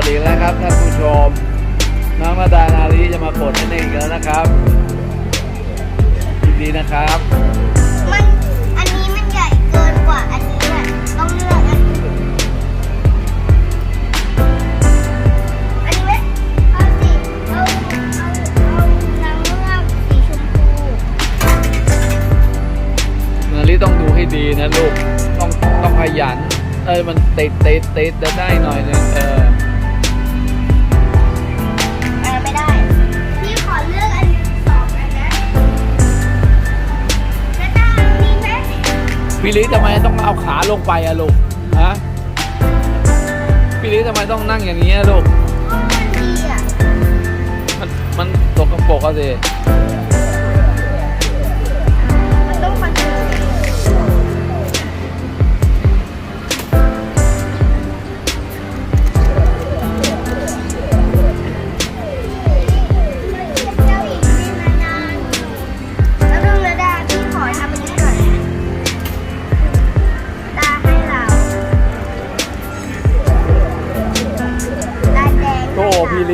ดอีกแล้วครับท่านผู้ชม น้องนาดานาลีจะมากดให้เองแล้วนะครับยินดีนะครับ มันอันนี้มันใหญ่เกินกว่าอันนี้อะต้องเลือกอันนี้อันนี้ไหมเอาสิเอาเอาเอานางเงือกสีชมพูนาลีต้องดูให้ดีนะลูก ต้องต้องขยัน เอ้ยมันติดติดติดจะได้หน่อยนึงเออ พี่ลิทำไมต้องเอาขาลงไปอะลูกฮะพี่ลิทำไมต้องนั่งอย่างนี้อะลูกเพราะมันดีอะมันมันตกกระปรกอะสิ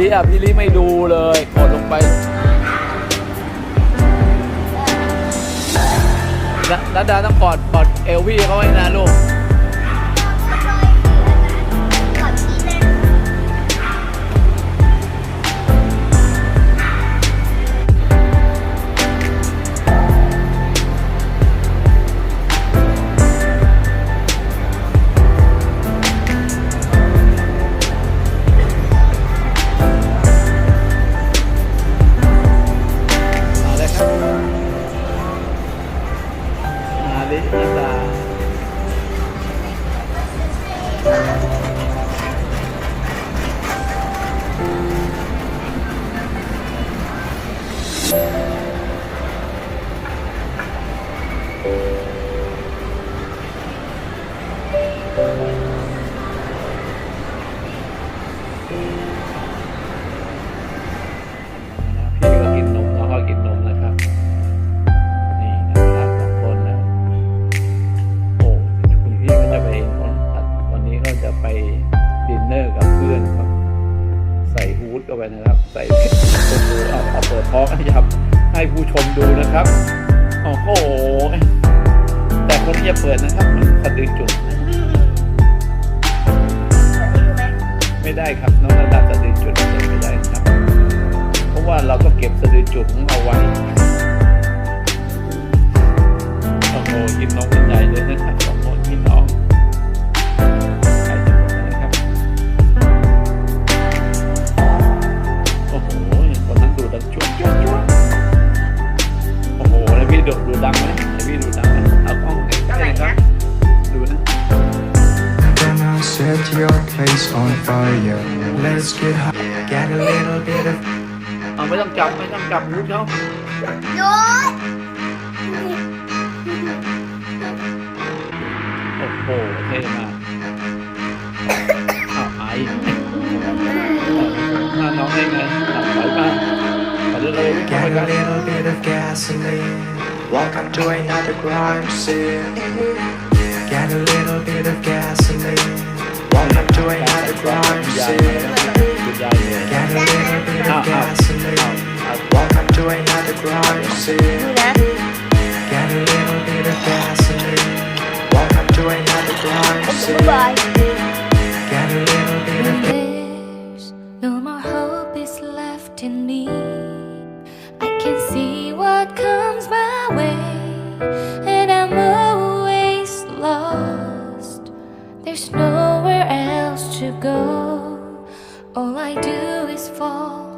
ลิอะพี่ลิไม่ดูเลยกดลงไปนัดดาต้องกอดกอดเอลวี่เขาไว้นะลูก ไปนะครับ ใส่เพชรเอาเอาเปิดท้องให้ครับ ให้ผู้ชมดูนะครับโอ้โหแต่คนที่จะเปิดนะครับมันสะดือจุดนะไม่ได้ครับน้องระดับสะดือจุดเปิดไม่ได้ครับ เพราะว่าเราก็เก็บสะดือจุดของเราไว้โอ้โหกินนมกันใหญ่เลยนะครับ đắng đấy tại vì đủ đắng đấy à không cái này khác Set your place on fire. Let's get hot. Get a little bit of. Ờ, mấy thằng chồng, mấy thằng chồng vui không? Vui. Ồ, ồ, thế mà. Thảo ai? Ờ, mà ờ, nó nghe này, thằng phải ba. Get a little bit of gasoline. Welcome to another crime scene. Get a little bit of gasoline. Welcome to another crime scene. Get a little bit of gasoline. Welcome to another crime scene. Get a little bit of gasoline. Welcome to another crime scene. Get no more hope is left in me. I can see what comes. There's nowhere else to go. All I do is fall.